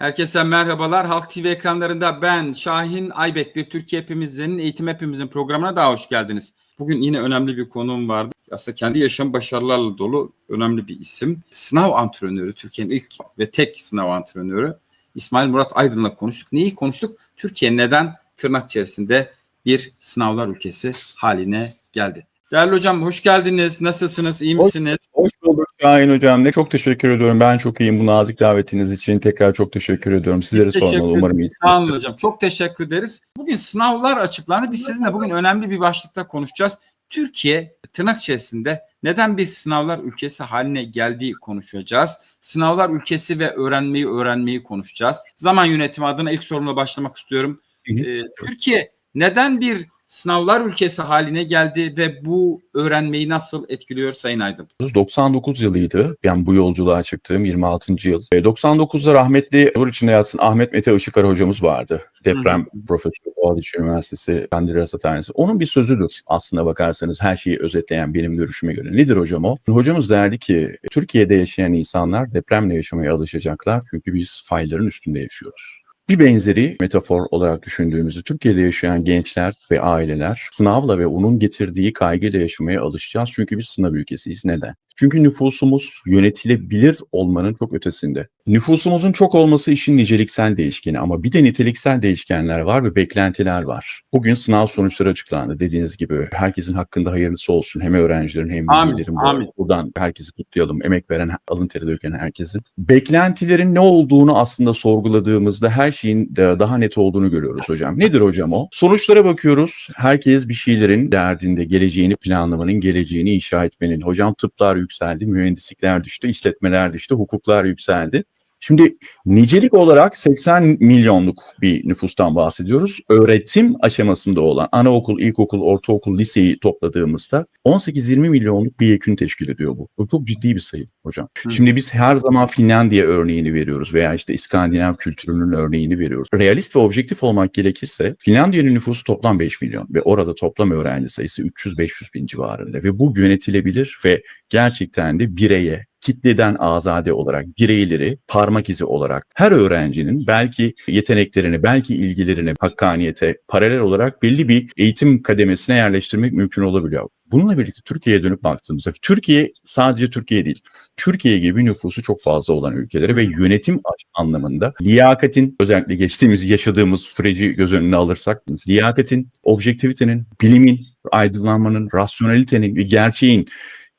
Herkese merhabalar. Halk TV ekranlarında ben Şahin Aybek, bir Türkiye Hepimizin Eğitim Hepimizin programına daha hoş geldiniz. Bugün yine önemli bir konuğum vardı. Aslında kendi yaşam başarılarla dolu önemli bir isim. Sınav antrenörü, Türkiye'nin ilk ve tek sınav antrenörü İsmail Murat Aydın'la konuştuk. Neyi konuştuk? Türkiye neden tırnak içerisinde bir sınavlar ülkesi haline geldi? Değerli hocam hoş geldiniz. Nasılsınız? İyi Hoş- misiniz? Hoş bulduk Şahin Hocam. Ne çok teşekkür ediyorum. Ben çok iyiyim bu nazik davetiniz için. Tekrar çok teşekkür ediyorum. Sizlere Biz teşekkür sormalı. Umarım iyisiniz. Sağ olun hocam. Çok teşekkür ederiz. Bugün sınavlar açıklandı. Biz sizinle bugün önemli bir başlıkta konuşacağız. Türkiye tırnak içerisinde neden bir sınavlar ülkesi haline geldiği konuşacağız. Sınavlar ülkesi ve öğrenmeyi öğrenmeyi konuşacağız. Zaman yönetimi adına ilk sorumla başlamak istiyorum. Ee, Türkiye neden bir sınavlar ülkesi haline geldi ve bu öğrenmeyi nasıl etkiliyor Sayın Aydın? 99 yılıydı. Ben bu yolculuğa çıktığım 26. yıl. E, 99'da rahmetli Nur içinde yatsın Ahmet Mete Işıkar hocamız vardı. Deprem profesörü Boğaziçi Üniversitesi Kandil Rasathanesi. Onun bir sözüdür aslında bakarsanız her şeyi özetleyen benim görüşüme göre. Nedir hocam o? Hocamız derdi ki Türkiye'de yaşayan insanlar depremle yaşamaya alışacaklar çünkü biz fayların üstünde yaşıyoruz. Bir benzeri metafor olarak düşündüğümüzde Türkiye'de yaşayan gençler ve aileler sınavla ve onun getirdiği kaygıyla yaşamaya alışacağız. Çünkü biz sınav ülkesiyiz. Neden? Çünkü nüfusumuz yönetilebilir olmanın çok ötesinde. Nüfusumuzun çok olması işin niceliksel değişkeni ama bir de niteliksel değişkenler var ve beklentiler var. Bugün sınav sonuçları açıklandı. Dediğiniz gibi herkesin hakkında hayırlısı olsun. Hem öğrencilerin hem Amin, amin. Buradan herkesi kutlayalım. Emek veren, alın teri döken herkesin. Beklentilerin ne olduğunu aslında sorguladığımızda her şeyin daha net olduğunu görüyoruz hocam. Nedir hocam o? Sonuçlara bakıyoruz. Herkes bir şeylerin derdinde, geleceğini planlamanın, geleceğini inşa etmenin. Hocam tıplar yükseldi, mühendislikler düştü, işletmeler düştü, hukuklar yükseldi. Şimdi nicelik olarak 80 milyonluk bir nüfustan bahsediyoruz. Öğretim aşamasında olan anaokul, ilkokul, ortaokul, liseyi topladığımızda 18-20 milyonluk bir yekün teşkil ediyor bu. Bu çok ciddi bir sayı hocam. Hı. Şimdi biz her zaman Finlandiya örneğini veriyoruz veya işte İskandinav kültürünün örneğini veriyoruz. Realist ve objektif olmak gerekirse Finlandiya'nın nüfusu toplam 5 milyon ve orada toplam öğrenci sayısı 300-500 bin civarında ve bu yönetilebilir ve gerçekten de bireye, kitleden azade olarak bireyleri parmak izi olarak her öğrencinin belki yeteneklerini, belki ilgilerini hakkaniyete paralel olarak belli bir eğitim kademesine yerleştirmek mümkün olabiliyor. Bununla birlikte Türkiye'ye dönüp baktığımızda Türkiye sadece Türkiye değil. Türkiye gibi nüfusu çok fazla olan ülkeleri ve yönetim anlamında liyakatin özellikle geçtiğimiz yaşadığımız süreci göz önüne alırsak liyakatin, objektivitenin, bilimin, aydınlanmanın, rasyonelitenin ve gerçeğin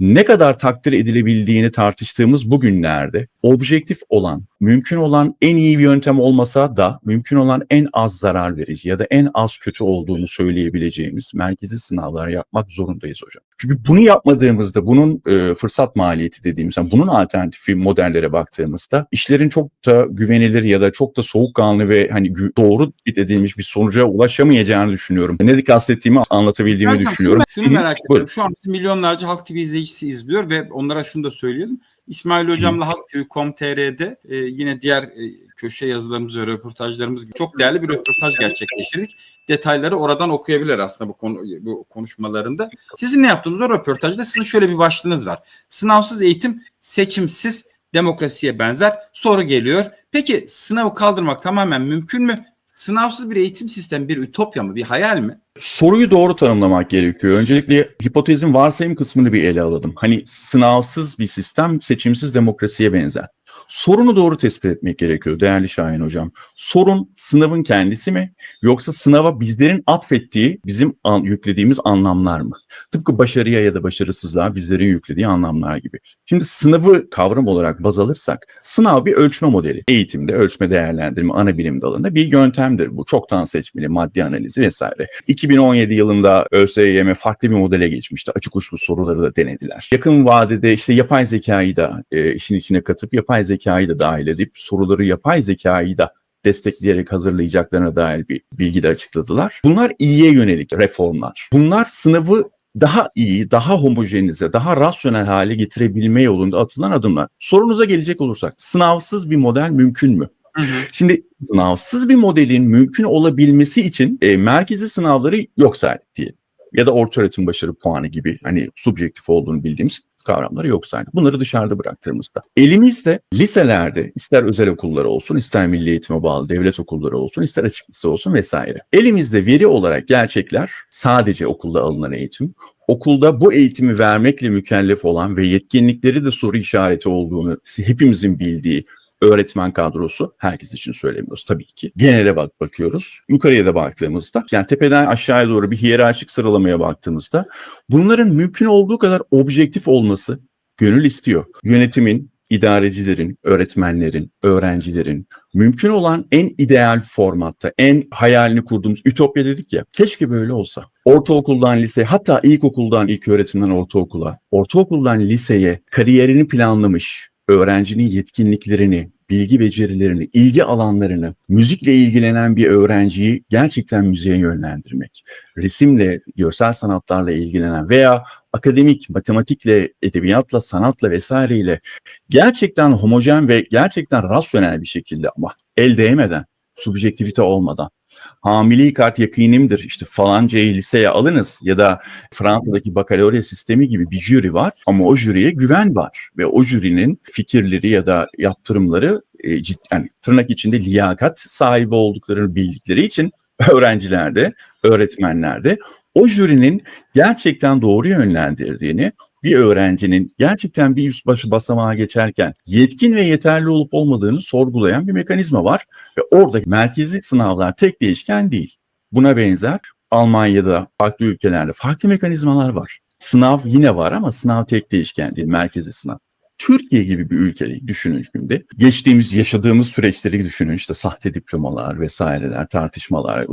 ne kadar takdir edilebildiğini tartıştığımız bu günlerde objektif olan, mümkün olan en iyi bir yöntem olmasa da mümkün olan en az zarar verici ya da en az kötü olduğunu söyleyebileceğimiz merkezi sınavlar yapmak zorundayız hocam. Çünkü bunu yapmadığımızda bunun e, fırsat maliyeti dediğimiz, yani bunun alternatifi modellere baktığımızda işlerin çok da güvenilir ya da çok da soğukkanlı ve hani doğru dediğimiz bir sonuca ulaşamayacağını düşünüyorum. Ne kastettiğimi anlatabildiğimi Hocam, düşünüyorum. Şunu, şunu merak ediyorum. Şu an milyonlarca Halk TV izleyicisi izliyor ve onlara şunu da söyleyelim. İsmail Hocam'la Halk TV.com.tr'de e, yine diğer e, köşe yazılarımız ve röportajlarımız gibi çok değerli bir röportaj gerçekleştirdik. Detayları oradan okuyabilir aslında bu konu bu konuşmalarında. Sizin ne yaptığınız o röportajda sizin şöyle bir başlığınız var. Sınavsız eğitim seçimsiz demokrasiye benzer. Soru geliyor. Peki sınavı kaldırmak tamamen mümkün mü? Sınavsız bir eğitim sistemi bir ütopya mı, bir hayal mi? Soruyu doğru tanımlamak gerekiyor. Öncelikle hipotezin varsayım kısmını bir ele alalım. Hani sınavsız bir sistem seçimsiz demokrasiye benzer. Sorunu doğru tespit etmek gerekiyor değerli Şahin Hocam. Sorun sınavın kendisi mi yoksa sınava bizlerin atfettiği, bizim an- yüklediğimiz anlamlar mı? Tıpkı başarıya ya da başarısızlığa bizlerin yüklediği anlamlar gibi. Şimdi sınavı kavram olarak baz alırsak sınav bir ölçme modeli. Eğitimde ölçme değerlendirme ana bilim dalında bir yöntemdir bu. Çoktan seçmeli maddi analizi vesaire. 2017 yılında ÖSYM farklı bir modele geçmişti. Açık uçlu soruları da denediler. Yakın vadede işte yapay zekayı da e, işin içine katıp yapay zekayı da dahil edip soruları yapay zekayı da destekleyerek hazırlayacaklarına dair bir bilgi de açıkladılar. Bunlar iyiye yönelik reformlar. Bunlar sınavı daha iyi, daha homojenize, daha rasyonel hale getirebilme yolunda atılan adımlar. Sorunuza gelecek olursak sınavsız bir model mümkün mü? Şimdi sınavsız bir modelin mümkün olabilmesi için e, merkezi sınavları yok saydık diye. Ya da orta öğretim başarı puanı gibi hani subjektif olduğunu bildiğimiz kavramları yok saydık. Bunları dışarıda bıraktığımızda. Elimizde liselerde ister özel okulları olsun, ister milli eğitime bağlı devlet okulları olsun, ister açık lise olsun vesaire. Elimizde veri olarak gerçekler sadece okulda alınan eğitim, okulda bu eğitimi vermekle mükellef olan ve yetkinlikleri de soru işareti olduğunu hepimizin bildiği öğretmen kadrosu herkes için söylemiyoruz tabii ki. Genele bak bakıyoruz. Yukarıya da baktığımızda yani tepeden aşağıya doğru bir hiyerarşik sıralamaya baktığımızda bunların mümkün olduğu kadar objektif olması gönül istiyor. Yönetimin, idarecilerin, öğretmenlerin, öğrencilerin mümkün olan en ideal formatta, en hayalini kurduğumuz ütopya dedik ya. Keşke böyle olsa. Ortaokuldan lise, hatta ilkokuldan ilk öğretimden ortaokula, ortaokuldan liseye kariyerini planlamış, öğrencinin yetkinliklerini, bilgi becerilerini, ilgi alanlarını, müzikle ilgilenen bir öğrenciyi gerçekten müziğe yönlendirmek, resimle, görsel sanatlarla ilgilenen veya akademik, matematikle, edebiyatla, sanatla vesaireyle gerçekten homojen ve gerçekten rasyonel bir şekilde ama el değmeden, subjektivite olmadan, hamili kart yakinimdir işte falancayı liseye alınız ya da Fransa'daki bakalorya sistemi gibi bir jüri var ama o jüriye güven var ve o jürinin fikirleri ya da yaptırımları e, ciddi, yani tırnak içinde liyakat sahibi olduklarını bildikleri için öğrencilerde, öğretmenlerde o jürinin gerçekten doğru yönlendirdiğini bir öğrencinin gerçekten bir üst başı basamağa geçerken yetkin ve yeterli olup olmadığını sorgulayan bir mekanizma var. Ve orada merkezi sınavlar tek değişken değil. Buna benzer Almanya'da, farklı ülkelerde farklı mekanizmalar var. Sınav yine var ama sınav tek değişken değil, merkezi sınav. Türkiye gibi bir ülkeyi düşünün şimdi. Geçtiğimiz, yaşadığımız süreçleri düşünün. işte sahte diplomalar vesaireler, tartışmalar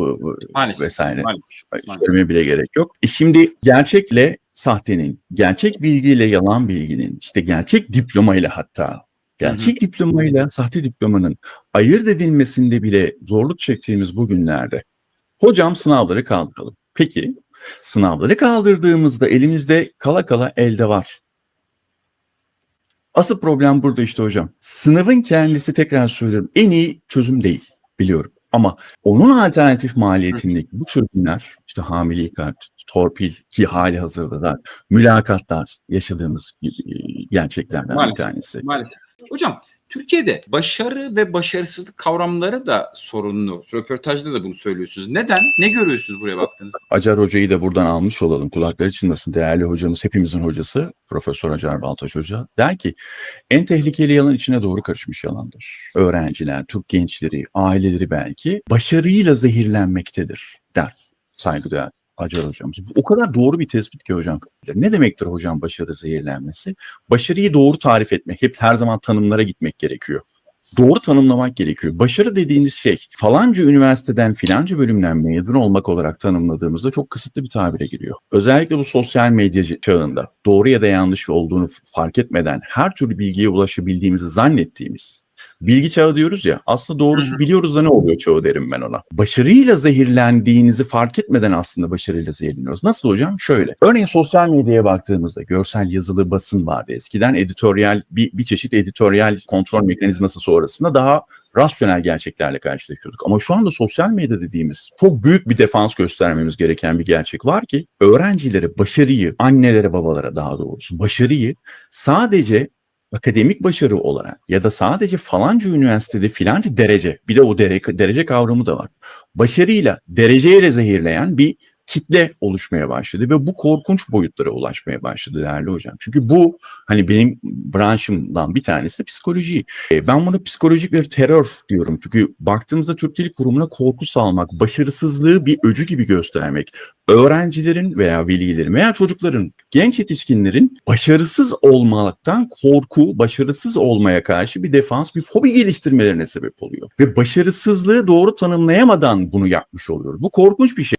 Maalesef, vesaire. Maalesef. Söylemeye bile gerek yok. E şimdi gerçekle sahtenin, gerçek bilgiyle yalan bilginin, işte gerçek diplomayla hatta, gerçek diplomayla sahte diplomanın ayırt edilmesinde bile zorluk çektiğimiz bu günlerde hocam sınavları kaldıralım. Peki sınavları kaldırdığımızda elimizde kala kala elde var. Asıl problem burada işte hocam. Sınavın kendisi tekrar söylüyorum en iyi çözüm değil biliyorum. Ama onun alternatif maliyetindeki bu çözümler işte hamilelik kart, torpil ki hali hazırda da mülakatlar yaşadığımız e, gerçeklerden Maalesef. bir tanesi. Maalesef. Hocam Türkiye'de başarı ve başarısızlık kavramları da sorunlu. Röportajda da bunu söylüyorsunuz. Neden? Ne görüyorsunuz buraya baktığınızda? Acar Hoca'yı da buradan almış olalım. Kulakları çınlasın. Değerli hocamız, hepimizin hocası Profesör Acar Baltaş Hoca der ki en tehlikeli yalan içine doğru karışmış yalandır. Öğrenciler, Türk gençleri, aileleri belki başarıyla zehirlenmektedir der saygıdeğer Acar hocamız. O kadar doğru bir tespit ki hocam. Ne demektir hocam başarı zehirlenmesi? Başarıyı doğru tarif etmek. Hep her zaman tanımlara gitmek gerekiyor. Doğru tanımlamak gerekiyor. Başarı dediğiniz şey falanca üniversiteden filanca bölümden mezun olmak olarak tanımladığımızda çok kısıtlı bir tabire giriyor. Özellikle bu sosyal medya çağında doğru ya da yanlış olduğunu fark etmeden her türlü bilgiye ulaşabildiğimizi zannettiğimiz bilgi çağı diyoruz ya aslında doğrusu Hı hı. biliyoruz da ne oluyor çağı derim ben ona. Başarıyla zehirlendiğinizi fark etmeden aslında başarıyla zehirleniyoruz. Nasıl hocam? Şöyle. Örneğin sosyal medyaya baktığımızda görsel yazılı basın vardı eskiden. Editoryal bir, bir çeşit editoryal kontrol mekanizması sonrasında daha rasyonel gerçeklerle karşılaşıyorduk. Ama şu anda sosyal medya dediğimiz çok büyük bir defans göstermemiz gereken bir gerçek var ki öğrencilere başarıyı, annelere babalara daha doğrusu başarıyı sadece akademik başarı olarak ya da sadece falanca üniversitede filanca derece bir de o derece, derece kavramı da var. Başarıyla dereceyle zehirleyen bir kitle oluşmaya başladı ve bu korkunç boyutlara ulaşmaya başladı değerli hocam. Çünkü bu hani benim branşımdan bir tanesi de psikoloji. E, Ben buna psikolojik bir terör diyorum. Çünkü baktığımızda Türk Dil Kurumu'na korku salmak, başarısızlığı bir öcü gibi göstermek, öğrencilerin veya velilerin veya çocukların, genç yetişkinlerin başarısız olmaktan korku, başarısız olmaya karşı bir defans, bir fobi geliştirmelerine sebep oluyor. Ve başarısızlığı doğru tanımlayamadan bunu yapmış oluyoruz. Bu korkunç bir şey.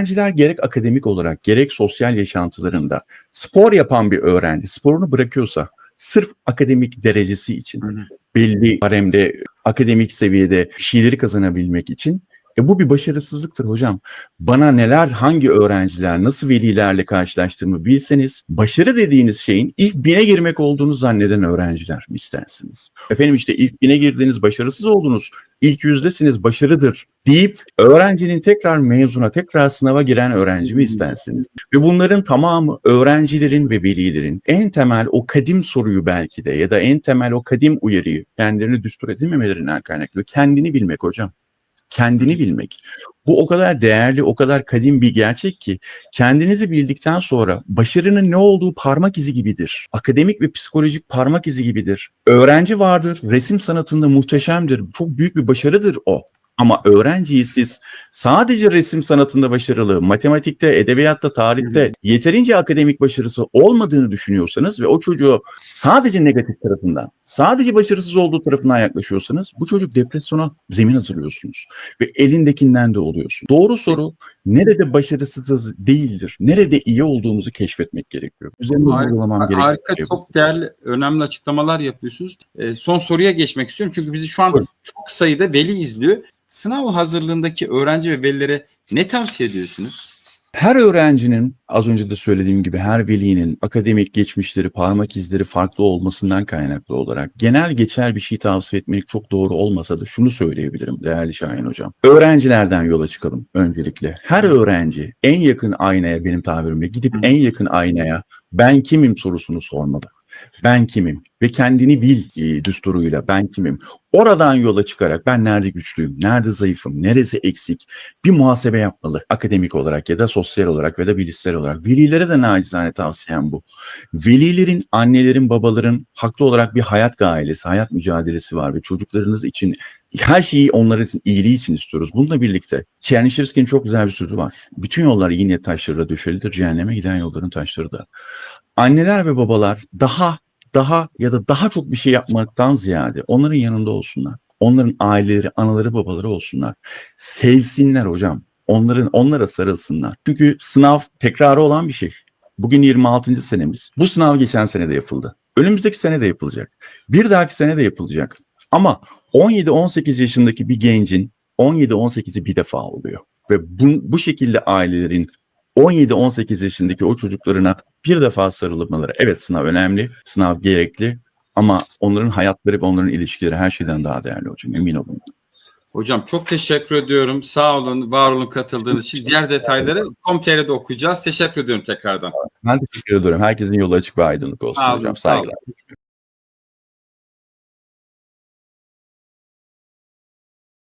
Öğrenciler gerek akademik olarak gerek sosyal yaşantılarında spor yapan bir öğrenci sporunu bırakıyorsa sırf akademik derecesi için Hı hı. belli haremde akademik seviyede şeyleri kazanabilmek için E bu bir başarısızlıktır hocam. Bana neler, hangi öğrenciler, nasıl velilerle karşılaştığımı bilseniz, başarı dediğiniz şeyin ilk bine girmek olduğunu zanneden öğrenciler istersiniz? Efendim işte ilk bine girdiniz, başarısız oldunuz, ilk yüzdesiniz, başarıdır deyip öğrencinin tekrar mezuna, tekrar sınava giren öğrenci mi istersiniz? Ve bunların tamamı öğrencilerin ve velilerin en temel o kadim soruyu belki de ya da en temel o kadim uyarıyı kendilerini düstur edilmemelerinden kaynaklı. Kendini bilmek hocam kendini bilmek. Bu o kadar değerli, o kadar kadim bir gerçek ki kendinizi bildikten sonra başarının ne olduğu parmak izi gibidir. Akademik ve psikolojik parmak izi gibidir. Öğrenci vardır, resim sanatında muhteşemdir. Çok büyük bir başarıdır o. Ama öğrenciyi siz sadece resim sanatında başarılı, matematikte, edebiyatta, tarihte yeterince akademik başarısı olmadığını düşünüyorsanız ve o çocuğu sadece negatif tarafından, sadece başarısız olduğu tarafından yaklaşıyorsanız bu çocuk depresyona zemin hazırlıyorsunuz. Ve elindekinden de oluyorsun. Doğru soru nerede başarısız değildir, nerede iyi olduğumuzu keşfetmek gerekiyor. Üzerinde Harika, uygulamam gerekiyor. Harika, çok değerli, önemli açıklamalar yapıyorsunuz. Ee, son soruya geçmek istiyorum. Çünkü bizi şu an Buyurun. çok sayıda veli izliyor. Sınav hazırlığındaki öğrenci ve velilere ne tavsiye ediyorsunuz? Her öğrencinin az önce de söylediğim gibi her velinin akademik geçmişleri, parmak izleri farklı olmasından kaynaklı olarak genel geçer bir şey tavsiye etmek çok doğru olmasa da şunu söyleyebilirim değerli Şahin Hocam. Öğrencilerden yola çıkalım öncelikle. Her öğrenci en yakın aynaya benim tabirimle gidip en yakın aynaya ben kimim sorusunu sormalı. Ben kimim? Ve kendini bil e, düsturuyla ben kimim? Oradan yola çıkarak ben nerede güçlüyüm, nerede zayıfım, neresi eksik bir muhasebe yapmalı. Akademik olarak ya da sosyal olarak ya da bilişsel olarak. Velilere de nacizane tavsiyem bu. Velilerin, annelerin, babaların haklı olarak bir hayat gailesi, hayat mücadelesi var ve çocuklarınız için her şeyi onların için, iyiliği için istiyoruz. Bununla birlikte Çernişevski'nin çok güzel bir sözü var. Bütün yollar yine taşlarla döşelidir, cehenneme giden yolların taşları da. Anneler ve babalar daha daha ya da daha çok bir şey yapmaktan ziyade onların yanında olsunlar. Onların aileleri, anaları, babaları olsunlar. Sevsinler hocam. Onların onlara sarılsınlar. Çünkü sınav tekrarı olan bir şey. Bugün 26. senemiz. Bu sınav geçen sene de yapıldı. Önümüzdeki sene de yapılacak. Bir dahaki sene de yapılacak. Ama 17-18 yaşındaki bir gencin 17-18'i bir defa oluyor. Ve bu, bu şekilde ailelerin 17-18 yaşındaki o çocuklarına bir defa sarılmaları. Evet sınav önemli, sınav gerekli ama onların hayatları ve onların ilişkileri her şeyden daha değerli hocam emin olun. Hocam çok teşekkür ediyorum. Sağ olun, var olun katıldığınız için. Diğer detayları Com.tr'de okuyacağız. Teşekkür ediyorum tekrardan. Ben teşekkür ederim. Herkesin yolu açık ve aydınlık olsun Sağ olun, hocam. sağ olun. Saygılar.